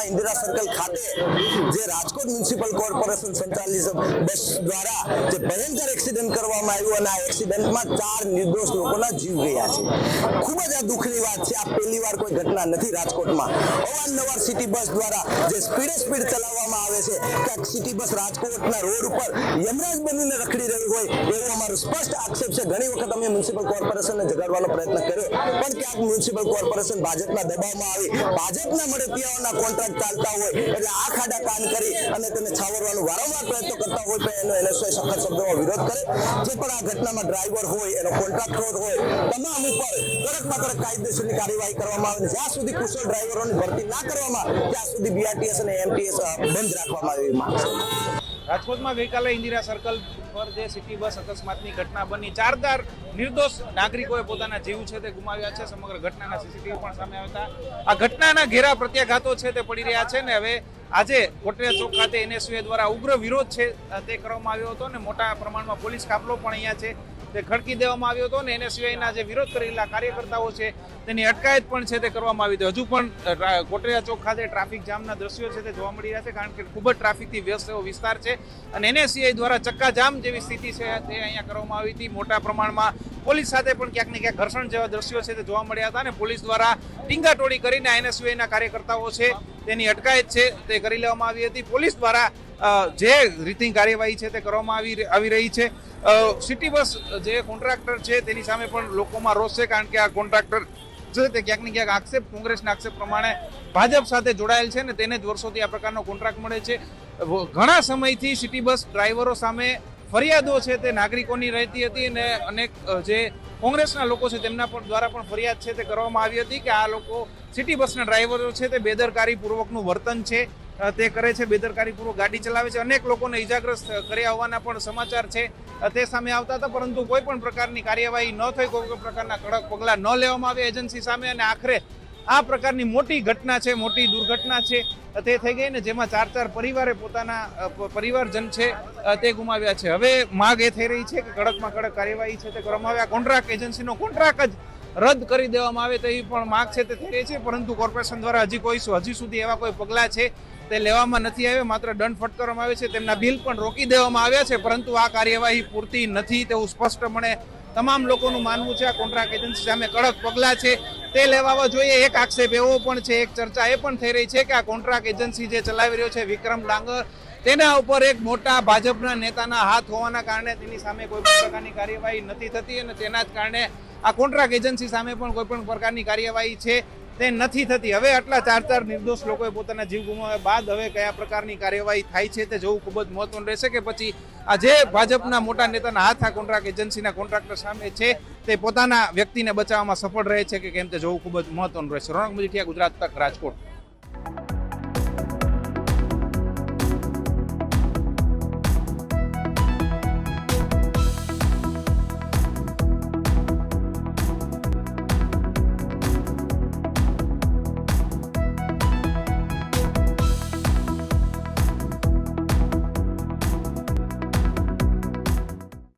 રાજકોટમાં ઇન્દિરા સર્કલ ખાતે જે રાજકોટ મ્યુનિસિપલ કોર્પોરેશન સંચાલિત બસ દ્વારા જે ભયંકર એક્સિડન્ટ કરવામાં આવ્યું અને આ એક્સિડન્ટમાં ચાર નિર્દોષ લોકોના જીવ ગયા છે. ખૂબ જ આ દુઃખની વાત છે. આ પહેલી વાર કોઈ ઘટના નથી રાજકોટમાં. અવારનવાર સિટી બસ દ્વારા જે સ્પીડે સ્પીડ ચલાવવામાં આવે છે, ક્યાંક સિટી બસ રાજકોટના રોડ ઉપર યમરાજ બનીને રખડી રહી હોય એવો અમારો સ્પષ્ટ આક્ષેપ છે. ઘણી વખત અમે મ્યુનિસિપલ કોર્પોરેશનને જગાડવાનો પ્રયત્ન કર્યો, પણ ક્યાંક મ્યુનિસિપલ કોર્પોરેશન ભાજપના દબાવમાં આવી. ભાજપના મળતિયાઓના કોન્ટ્રાક્ટ ચાલતા હોય. એટલે આ ખાડા કાન કરી અને તેને છાવરવાનો વારંવાર પ્રયત્નો કરતા હોય તો એનો એનએસઆઈ સખત શબ્દોમાં વિરોધ કરે. જે પણ આ ઘટનામાં ડ્રાઈવર હોય, એનો કોન્ટ્રાક્ટર હોય, તમામ ઉપર કડકમાં કડક કાયદેસરની કાર્યવાહી કરવામાં આવે જ્યાં સુધી કુશળ ડ્રાઈવરોની ભરતી ના કરવામાં ત્યાં સુધી બીઆરટીએસ અને એમટીએસ બંધ રાખવામાં આવે રાજકોટમાં ગઈકાલે ઇન્દિરા સર્કલ પર જે સિટી બસ અકસ્માતની ઘટના બની. ચાર ચાર નિર્દોષ નાગરિકોએ પોતાના જીવ છે તે ગુમાવ્યા છે. સમગ્ર ઘટનાના સીસીટીવી પણ સામે આવ્યા હતા. આ ઘટનાના ઘેરા પ્રત્યાઘાતો છે તે પડી રહ્યા છે ને હવે આજે કોટડિયા ચોક ખાતે એનએસયુએ દ્વારા ઉગ્ર વિરોધ છે તે કરવામાં આવ્યો હતો ને મોટા પ્રમાણમાં પોલીસ કાફલો પણ અહીંયા છે. તે ખડકી દેવામાં આવ્યો હતો ને એનએસયુઆઈના જે વિરોધ કરેલા કાર્યકર્તાઓ છે તેની અટકાયત પણ છે તે કરવામાં આવી હતી. હજુ પણ અ, કોટડિયા ચોક ખાતે ટ્રાફિક જામના દ્રશ્યો છે તે જોવા મળી રહ્યા છે કારણ કે ખૂબ જ ટ્રાફિકથી વ્યસ્ત એવો વિસ્તાર છે. અને એનએસસીઆઈ દ્વારા ચક્કાજામ જેવી સ્થિતિ છે તે અહીંયા કરવામાં આવી હતી. મોટા પ્રમાણમાં પોલીસ સાથે પણ ક્યાંક ને ક્યાંક ઘર્ષણ જેવા દ્રશ્યો છે તે જોવા મળ્યા હતા અને પોલીસ દ્વારા ટીંગાટોળી કરીને એનએસયુઆઈના કાર્યકર્તાઓ છે તેની અટકાયત છે તે કરી લેવામાં આવી હતી. પોલીસ દ્વારા જે રીતની કાર્યવાહી છે તે કરવામાં આવી આવી રહી છે. સિટી બસ જે કોન્ટ્રાક્ટર છે, તેની સામે પણ લોકોમાં રોષ છે, કારણ કે આ કોન્ટ્રાક્ટર છે તે ક્યાંક ને ક્યાંક આક્ષેપ, કોંગ્રેસના આક્ષેપ પ્રમાણે ભાજપ સાથે જોડાયેલ છે ને તેને જ વર્ષોથી આ પ્રકારનો કોન્ટ્રાક્ટ મળે છે. ઘણા સમયથી સિટી બસ ડ્રાઈવરો સામે ફરિયાદો છે, તે નાગરિકોની રહેતી હતી અને અનેક જે કોંગ્રેસના લોકો છે, તેમના પણ દ્વારા પણ ફરિયાદ છે, તે કરવામાં આવી હતી કે આ લોકો સિટી બસના ડ્રાઈવરો છે, તે બેદરકારીપૂર્વકનું વર્તન છે. તે કરે છે, બેદરકારીપૂર્વક ગાડી ચલાવે છે. અનેક લોકોને ઇજાગ્રસ્ત કર્યા હોવાના પણ સમાચાર છે. તે સામે આવતા હતા, પરંતુ કોઈ પણ પ્રકારની કાર્યવાહી ન થઈ, કોઈ પ્રકારના કડક પગલાં ન લેવામાં આવે એજન્સી સામે અને આખરે આ પ્રકારની મોટી ઘટના છે, મોટી દુર્ઘટના છે. તે થઈ ગઈ ને જેમાં ચાર ચાર પરિવારે પોતાના પરિવારજન છે તે ગુમાવ્યા છે. હવે માગ એ થઈ રહી છે કે કડકમાં કડક કાર્યવાહી છે તે કરવામાં આવે. આ કોન્ટ્રાક્ટ એજન્સીનો કોન્ટ્રાક્ટ જ રદ કરી દેવામાં આવે તેવી પણ માગ છે તે થઈ રહી છે. પરંતુ કોર્પોરેશન દ્વારા હજી કોઈ હજી સુધી એવા કોઈ પગલાં છે તે લેવામાં નથી આવ્યા, માત્ર દંડ ફટકારવામાં આવે છે, તેમના બિલ પણ રોકી દેવામાં આવ્યા છે, પરંતુ આ કાર્યવાહી પૂરતી નથી તેવું સ્પષ્ટપણે તમામ લોકોનું માનવું છે. આ કોન્ટ્રાક્ટ એજન્સી સામે કડક પગલાં છે. તે લેવા જોઈએ એક આક્ષેપ એવો પણ છે, એક ચર્ચા એ પણ થઈ રહી છે કે આ કોન્ટ્રાક્ટ એજન્સી જે ચલાવી રહ્યો છે, વિક્રમ ડાંગર, તેના ઉપર એક મોટા ભાજપના નેતાના હાથ હોવાના કારણે તેની સામે કોઈ પણ પ્રકારની કાર્યવાહી નથી થતી અને તેના જ કારણે આ કોન્ટ્રાક્ટ એજન્સી સામે પણ કોઈ પણ પ્રકારની કાર્યવાહી છે. તે નથી થતી. હવે આટલા ચાર ચાર નિર્દોષ લોકોએ પોતાના જીવ ગુમાવ્યા બાદ હવે કયા પ્રકારની કાર્યવાહી થાય છે તે જોવું ખૂબ જ મહત્વનું રહેશે કે પછી આ જે ભાજપના મોટા નેતાના હાથ આ કોન્ટ્રાક્ટ એજન્સીના કોન્ટ્રાક્ટર સામે છે તે પોતાના વ્યક્તિને બચાવવામાં સફળ રહે છે કે કેમ તે જોવું ખૂબ જ મહત્વનું રહેશે. રોનક મજીઠિયા, ગુજરાત તક રાજકોટ.